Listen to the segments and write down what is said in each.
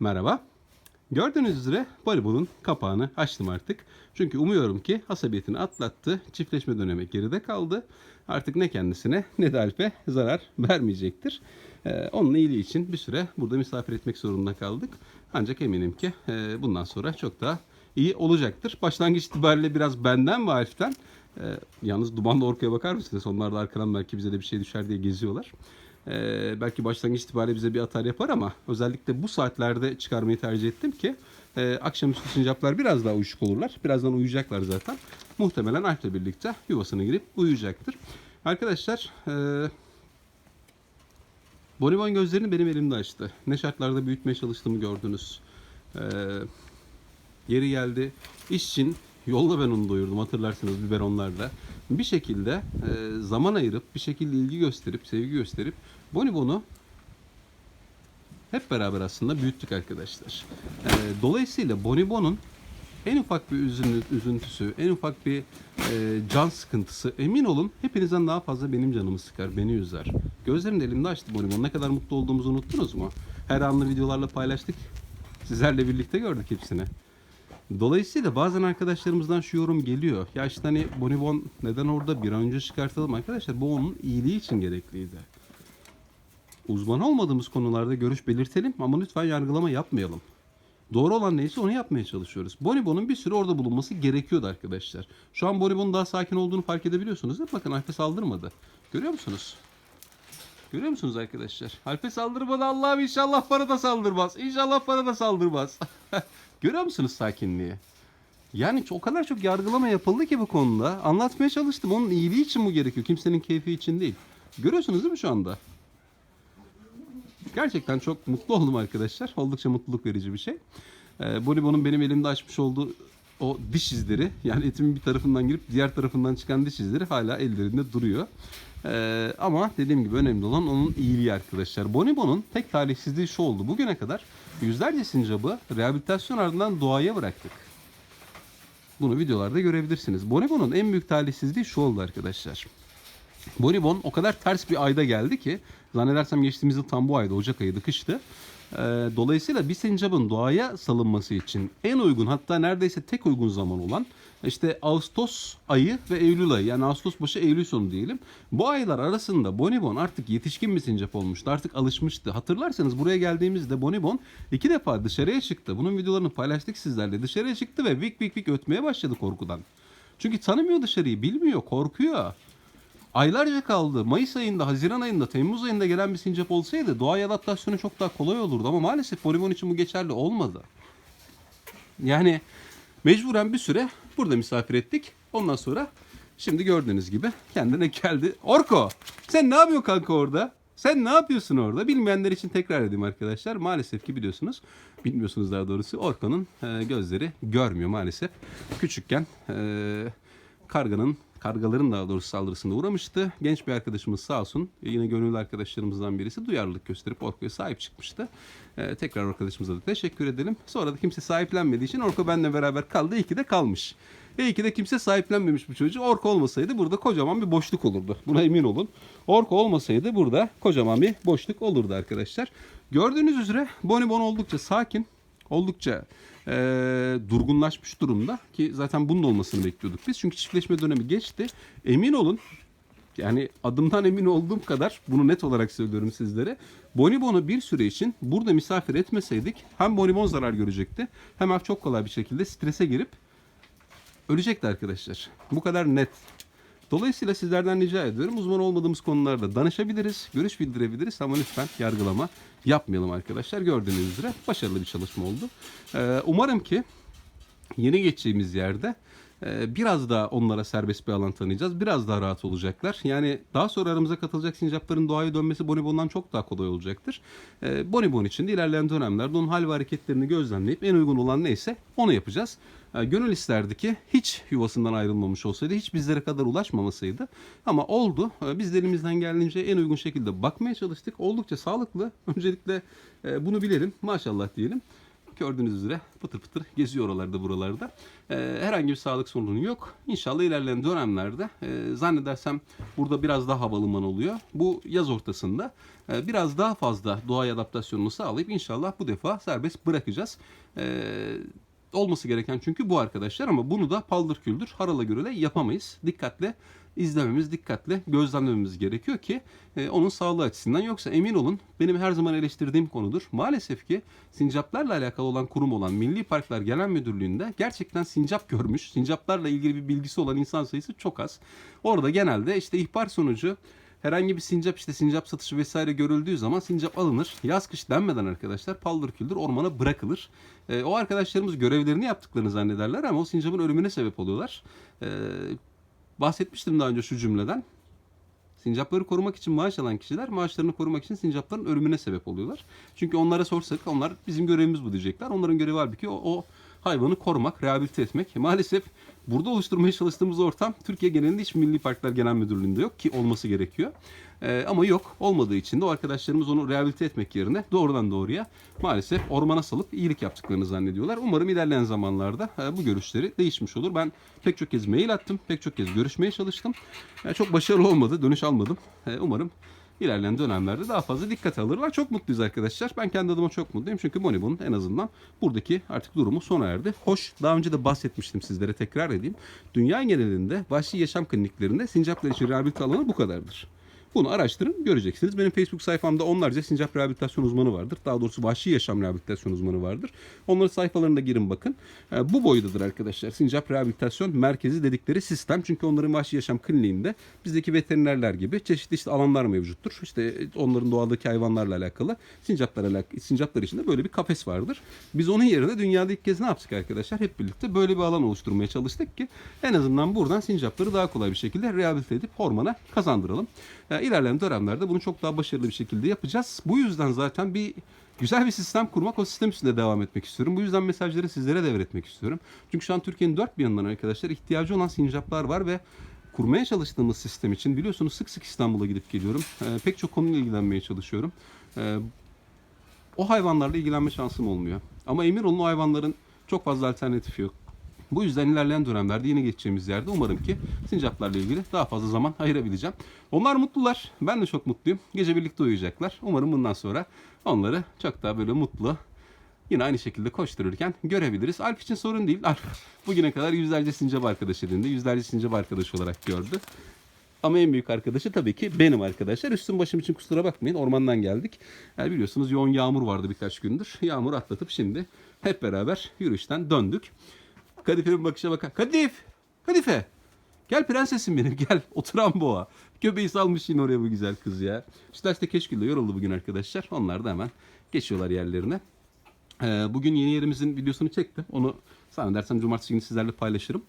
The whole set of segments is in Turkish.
Merhaba. Gördüğünüz üzere Bolibon'un kapağını açtım artık. Çünkü umuyorum ki asabiyetini atlattı. Çiftleşme dönemi geride kaldı. Artık ne kendisine ne de Alp'e zarar vermeyecektir. Ee, onun iyiliği için bir süre burada misafir etmek zorunda kaldık. Ancak eminim ki e, bundan sonra çok daha iyi olacaktır. Başlangıç itibariyle biraz benden ve Alp'ten. e, yalnız dumanla orkaya bakar mısınız? Onlar da arkadan belki bize de bir şey düşer diye geziyorlar. Ee, belki başlangıç itibariyle bize bir atar yapar ama özellikle bu saatlerde çıkarmayı tercih ettim ki e, akşamüstü sincaplar biraz daha uyuşuk olurlar. Birazdan uyuyacaklar zaten. Muhtemelen Alp'le birlikte yuvasına girip uyuyacaktır. Arkadaşlar e, Bonibon gözlerini benim elimde açtı. Ne şartlarda büyütmeye çalıştığımı gördünüz. E, yeri geldi. İş için yolda ben onu doyurdum hatırlarsınız biberonlarla. Bir şekilde e, zaman ayırıp, bir şekilde ilgi gösterip, sevgi gösterip Bonibon'u hep beraber aslında büyüttük arkadaşlar. E, dolayısıyla Bonibon'un en ufak bir üzüntü, üzüntüsü, en ufak bir e, can sıkıntısı emin olun hepinizden daha fazla benim canımı sıkar, beni üzer. Gözlerim de elimde açtı Bonibon. Ne kadar mutlu olduğumuzu unuttunuz mu? Her anlı videolarla paylaştık. Sizlerle birlikte gördük hepsini. Dolayısıyla bazen arkadaşlarımızdan şu yorum geliyor. Ya işte hani Bonibon neden orada bir an önce çıkartalım arkadaşlar. Bu onun iyiliği için gerekliydi. Uzman olmadığımız konularda görüş belirtelim ama lütfen yargılama yapmayalım. Doğru olan neyse onu yapmaya çalışıyoruz. Bonibon'un bir süre orada bulunması gerekiyordu arkadaşlar. Şu an Bonibon'un daha sakin olduğunu fark edebiliyorsunuz? Bakın Alp'e saldırmadı. Görüyor musunuz? Görüyor musunuz arkadaşlar? Alp'e saldırmadı Allah'ım inşallah bana da saldırmaz. İnşallah bana da saldırmaz. Görüyor musunuz sakinliği? Yani o kadar çok yargılama yapıldı ki bu konuda. Anlatmaya çalıştım. Onun iyiliği için bu gerekiyor. Kimsenin keyfi için değil. Görüyorsunuz değil mi şu anda? Gerçekten çok mutlu oldum arkadaşlar. Oldukça mutluluk verici bir şey. Ee, Bonibon'un benim elimde açmış olduğu o diş izleri yani etimin bir tarafından girip diğer tarafından çıkan diş izleri hala ellerinde duruyor. Ee, ama dediğim gibi önemli olan onun iyiliği arkadaşlar. Bonibon'un tek talihsizliği şu oldu. Bugüne kadar yüzlerce sincabı rehabilitasyon ardından doğaya bıraktık. Bunu videolarda görebilirsiniz. Bonibon'un en büyük talihsizliği şu oldu arkadaşlar. Bonibon o kadar ters bir ayda geldi ki zannedersem geçtiğimiz yıl tam bu ayda Ocak ayıydı kıştı. Ee, dolayısıyla bir sincapın doğaya salınması için en uygun hatta neredeyse tek uygun zaman olan işte Ağustos ayı ve Eylül ayı yani Ağustos başı Eylül sonu diyelim. Bu aylar arasında Bonibon artık yetişkin bir sincap olmuştu. Artık alışmıştı. Hatırlarsanız buraya geldiğimizde Bonibon iki defa dışarıya çıktı. Bunun videolarını paylaştık sizlerle. Dışarıya çıktı ve vik vik vik ötmeye başladı korkudan. Çünkü tanımıyor dışarıyı, bilmiyor, korkuyor. Aylarca kaldı. Mayıs ayında, Haziran ayında, Temmuz ayında gelen bir sincap olsaydı doğaya adaptasyonu çok daha kolay olurdu. Ama maalesef Bonibon için bu geçerli olmadı. Yani mecburen bir süre burada misafir ettik. Ondan sonra şimdi gördüğünüz gibi kendine geldi. Orko sen ne yapıyorsun kanka orada? Sen ne yapıyorsun orada? Bilmeyenler için tekrar edeyim arkadaşlar. Maalesef ki biliyorsunuz, bilmiyorsunuz daha doğrusu Orko'nun e, gözleri görmüyor maalesef. Küçükken e, karganın kargaların daha doğrusu saldırısında uğramıştı. Genç bir arkadaşımız sağ olsun yine gönüllü arkadaşlarımızdan birisi duyarlılık gösterip Orko'ya sahip çıkmıştı. Ee, tekrar arkadaşımıza da teşekkür edelim. Sonra da kimse sahiplenmediği için Orko benimle beraber kaldı. İyi ki de kalmış. İyi ki de kimse sahiplenmemiş bu çocuğu. Orko olmasaydı burada kocaman bir boşluk olurdu. Buna emin olun. Orko olmasaydı burada kocaman bir boşluk olurdu arkadaşlar. Gördüğünüz üzere Bonibon oldukça sakin. Oldukça e, durgunlaşmış durumda ki zaten bunun olmasını bekliyorduk biz. Çünkü çiftleşme dönemi geçti. Emin olun yani adımdan emin olduğum kadar bunu net olarak söylüyorum sizlere. Bonibon'u bir süre için burada misafir etmeseydik hem Bonibon zarar görecekti hem çok kolay bir şekilde strese girip ölecekti arkadaşlar. Bu kadar net. Dolayısıyla sizlerden rica ediyorum uzman olmadığımız konularda danışabiliriz, görüş bildirebiliriz ama lütfen yargılama yapmayalım arkadaşlar. Gördüğünüz üzere başarılı bir çalışma oldu. Ee, umarım ki yeni geçeceğimiz yerde biraz daha onlara serbest bir alan tanıyacağız. Biraz daha rahat olacaklar. Yani daha sonra aramıza katılacak sincapların doğaya dönmesi Bonibon'dan çok daha kolay olacaktır. E, Bonibon için de ilerleyen dönemlerde onun hal ve hareketlerini gözlemleyip en uygun olan neyse onu yapacağız. E, Gönül isterdi ki hiç yuvasından ayrılmamış olsaydı, hiç bizlere kadar ulaşmamasaydı. Ama oldu. Biz de elimizden geldiğince en uygun şekilde bakmaya çalıştık. Oldukça sağlıklı. Öncelikle e, bunu bilelim. Maşallah diyelim. Gördüğünüz üzere pıtır pıtır geziyor oralarda buralarda. Ee, herhangi bir sağlık sorunu yok. İnşallah ilerleyen dönemlerde e, zannedersem burada biraz daha havalimanı oluyor. Bu yaz ortasında e, biraz daha fazla doğaya adaptasyonunu sağlayıp inşallah bu defa serbest bırakacağız. Ee, olması gereken çünkü bu arkadaşlar ama bunu da paldır küldür harala gürele yapamayız. Dikkatle izlememiz, dikkatle gözlemlememiz gerekiyor ki e, onun sağlığı açısından. Yoksa emin olun benim her zaman eleştirdiğim konudur. Maalesef ki sincaplarla alakalı olan kurum olan Milli Parklar Genel Müdürlüğü'nde gerçekten sincap görmüş, sincaplarla ilgili bir bilgisi olan insan sayısı çok az. Orada genelde işte ihbar sonucu herhangi bir sincap işte sincap satışı vesaire görüldüğü zaman sincap alınır. Yaz kış denmeden arkadaşlar paldır küldür ormana bırakılır. E, o arkadaşlarımız görevlerini yaptıklarını zannederler ama o sincapın ölümüne sebep oluyorlar. E, bahsetmiştim daha önce şu cümleden. Sincapları korumak için maaş alan kişiler maaşlarını korumak için sincapların ölümüne sebep oluyorlar. Çünkü onlara sorsak onlar bizim görevimiz bu diyecekler. Onların görevi halbuki o, o hayvanı korumak, rehabilite etmek. Maalesef burada oluşturmaya çalıştığımız ortam Türkiye genelinde hiç Milli Parklar Genel Müdürlüğü'nde yok ki olması gerekiyor. Ee, ama yok. Olmadığı için de o arkadaşlarımız onu rehabilite etmek yerine doğrudan doğruya maalesef ormana salıp iyilik yaptıklarını zannediyorlar. Umarım ilerleyen zamanlarda e, bu görüşleri değişmiş olur. Ben pek çok kez mail attım. Pek çok kez görüşmeye çalıştım. E, çok başarılı olmadı. Dönüş almadım. E, umarım ilerleyen dönemlerde daha fazla dikkate alırlar. Çok mutluyuz arkadaşlar. Ben kendi adıma çok mutluyum. Çünkü Bonibon'un en azından buradaki artık durumu sona erdi. Hoş daha önce de bahsetmiştim sizlere tekrar edeyim. Dünya genelinde vahşi yaşam kliniklerinde sincaplar için rehabilite alanı bu kadardır. Bunu araştırın göreceksiniz. Benim Facebook sayfamda onlarca sincap rehabilitasyon uzmanı vardır. Daha doğrusu vahşi yaşam rehabilitasyon uzmanı vardır. Onların sayfalarına girin bakın. Ee, bu boydadır arkadaşlar. Sincap rehabilitasyon merkezi dedikleri sistem. Çünkü onların vahşi yaşam kliniğinde bizdeki veterinerler gibi çeşitli işte alanlar mevcuttur. İşte onların doğadaki hayvanlarla alakalı sincaplar, alakalı, sincaplar için de böyle bir kafes vardır. Biz onun yerine dünyada ilk kez ne yaptık arkadaşlar? Hep birlikte böyle bir alan oluşturmaya çalıştık ki en azından buradan sincapları daha kolay bir şekilde rehabilite edip hormona kazandıralım. Yani ilerleyen dönemlerde bunu çok daha başarılı bir şekilde yapacağız. Bu yüzden zaten bir güzel bir sistem kurmak, o sistem üstünde devam etmek istiyorum. Bu yüzden mesajları sizlere devretmek istiyorum. Çünkü şu an Türkiye'nin dört bir yanından arkadaşlar ihtiyacı olan sincaplar var ve kurmaya çalıştığımız sistem için biliyorsunuz sık sık İstanbul'a gidip geliyorum. Ee, pek çok konuyla ilgilenmeye çalışıyorum. Ee, o hayvanlarla ilgilenme şansım olmuyor. Ama emin olun o hayvanların çok fazla alternatifi yok. Bu yüzden ilerleyen dönemlerde yine geçeceğimiz yerde umarım ki sincaplarla ilgili daha fazla zaman ayırabileceğim. Onlar mutlular. Ben de çok mutluyum. Gece birlikte uyuyacaklar. Umarım bundan sonra onları çok daha böyle mutlu yine aynı şekilde koştururken görebiliriz. Alp için sorun değil. Alp bugüne kadar yüzlerce sincap arkadaş edindi. Yüzlerce sincap arkadaş olarak gördü. Ama en büyük arkadaşı tabii ki benim arkadaşlar. Üstüm başım için kusura bakmayın. Ormandan geldik. Yani biliyorsunuz yoğun yağmur vardı birkaç gündür. Yağmur atlatıp şimdi hep beraber yürüyüşten döndük. Kadife'nin bakışa bakar. Kadif! Kadife! Gel prensesim benim gel. Oturan boğa. Göbeği salmış yine oraya bu güzel kız ya. İşte işte Keşkül'de yoruldu bugün arkadaşlar. Onlar da hemen geçiyorlar yerlerine. Ee, bugün yeni yerimizin videosunu çektim. Onu zannedersem cumartesi günü sizlerle paylaşırım.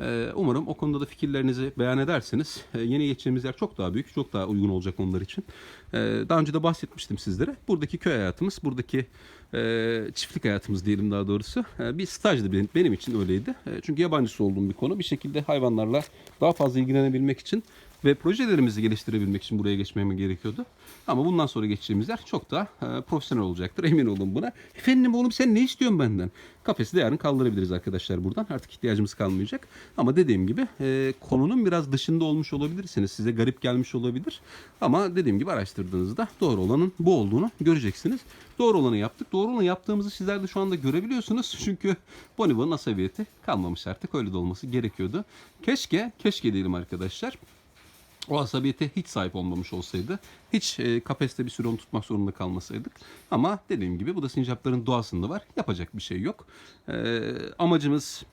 Ee, umarım o konuda da fikirlerinizi beyan ederseniz. Ee, yeni geçeceğimiz yer çok daha büyük, çok daha uygun olacak onlar için. Ee, daha önce de bahsetmiştim sizlere. Buradaki köy hayatımız, buradaki e, çiftlik hayatımız diyelim daha doğrusu. E, bir stajdı benim, benim için öyleydi. E, çünkü yabancısı olduğum bir konu. Bir şekilde hayvanlarla daha fazla ilgilenebilmek için ve projelerimizi geliştirebilmek için buraya geçmem gerekiyordu. Ama bundan sonra geçeceğimiz yer çok daha e, profesyonel olacaktır. Emin olun buna. Efendim oğlum sen ne istiyorsun benden? Kafesi de yarın kaldırabiliriz arkadaşlar buradan. Artık ihtiyacımız kalmayacak. Ama dediğim gibi e, konunun biraz dışında olmuş olabilirsiniz. Size garip gelmiş olabilir. Ama dediğim gibi araştırdığınızda doğru olanın bu olduğunu göreceksiniz. Doğru olanı yaptık. Doğru olanı yaptığımızı sizler de şu anda görebiliyorsunuz. Çünkü Bonibon'un asabiyeti kalmamış artık. Öyle de olması gerekiyordu. Keşke, keşke diyelim arkadaşlar o asabiyete hiç sahip olmamış olsaydı, hiç e, kafeste bir süre onu tutmak zorunda kalmasaydık. Ama dediğim gibi bu da sincapların doğasında var. Yapacak bir şey yok. E, amacımız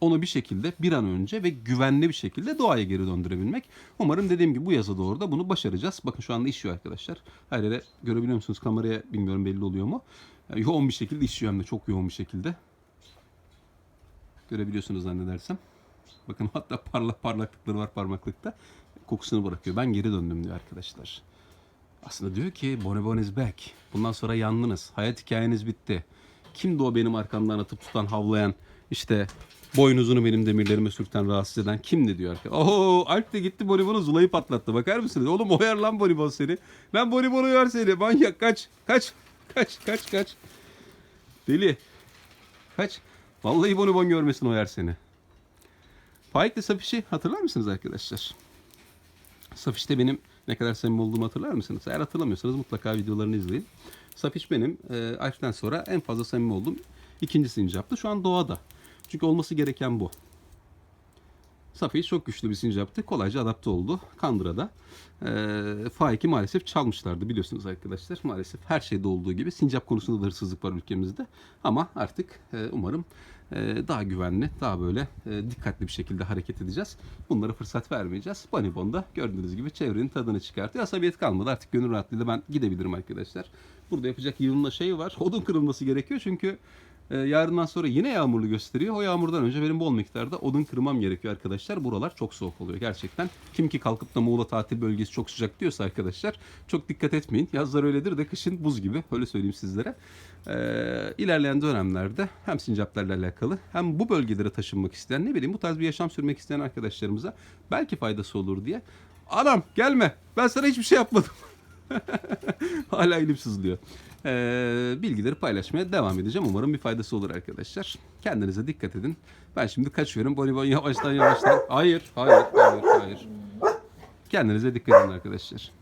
onu bir şekilde bir an önce ve güvenli bir şekilde doğaya geri döndürebilmek. Umarım dediğim gibi bu yaza doğru da bunu başaracağız. Bakın şu anda işiyor arkadaşlar. Her yere görebiliyor musunuz? Kameraya bilmiyorum belli oluyor mu? Yani yoğun bir şekilde işiyor hem de çok yoğun bir şekilde. Görebiliyorsunuz zannedersem. Bakın hatta parlak parlaklıkları var parmaklıkta. Kokusunu bırakıyor. Ben geri döndüm diyor arkadaşlar. Aslında diyor ki Bonibon is back. Bundan sonra yandınız. Hayat hikayeniz bitti. Kimdi o benim arkamdan atıp tutan, havlayan, işte boynuzunu benim demirlerime sürten, rahatsız eden kimdi diyor arkadaşlar. Oho Alp de gitti Bonibon'u Zula'yı patlattı. Bakar mısınız? Oğlum oyar lan Bonibon seni. Lan Bonibon uyar seni. Manyak kaç, kaç, kaç, kaç, kaç. Deli. Kaç. Vallahi bonibon görmesin o yer seni. Faik'le Safiş'i hatırlar mısınız arkadaşlar? Safiş'te benim ne kadar samimi olduğumu hatırlar mısınız? Eğer hatırlamıyorsanız mutlaka videolarını izleyin. Safiş benim e, Alf'ten sonra en fazla samimi olduğum ikinci sincaptı. Şu an doğada. Çünkü olması gereken bu. Safiye çok güçlü bir sincaptı. Kolayca adapte oldu. Kandıra'da. E, Faik'i maalesef çalmışlardı biliyorsunuz arkadaşlar. Maalesef her şeyde olduğu gibi sincap konusunda da hırsızlık var ülkemizde. Ama artık e, umarım daha güvenli, daha böyle e, dikkatli bir şekilde hareket edeceğiz. Bunlara fırsat vermeyeceğiz. Bonibon'da gördüğünüz gibi çevrenin tadını çıkartıyor. Asabiyet kalmadı. Artık gönül rahatlığıyla ben gidebilirim arkadaşlar. Burada yapacak yığınla şey var. Odun kırılması gerekiyor çünkü ee, yarından sonra yine yağmurlu gösteriyor. O yağmurdan önce benim bol miktarda odun kırmam gerekiyor arkadaşlar. Buralar çok soğuk oluyor gerçekten. Kim ki kalkıp da Muğla tatil bölgesi çok sıcak diyorsa arkadaşlar çok dikkat etmeyin. Yazlar öyledir de kışın buz gibi. Öyle söyleyeyim sizlere. Ee, ilerleyen dönemlerde hem sincaplarla alakalı hem bu bölgelere taşınmak isteyen ne bileyim bu tarz bir yaşam sürmek isteyen arkadaşlarımıza belki faydası olur diye. Anam gelme ben sana hiçbir şey yapmadım. Hala elim sızlıyor. Ee, bilgileri paylaşmaya devam edeceğim. Umarım bir faydası olur arkadaşlar. Kendinize dikkat edin. Ben şimdi kaçıyorum. Bonibon yavaştan yavaştan. Hayır, hayır, hayır, hayır. Kendinize dikkat edin arkadaşlar.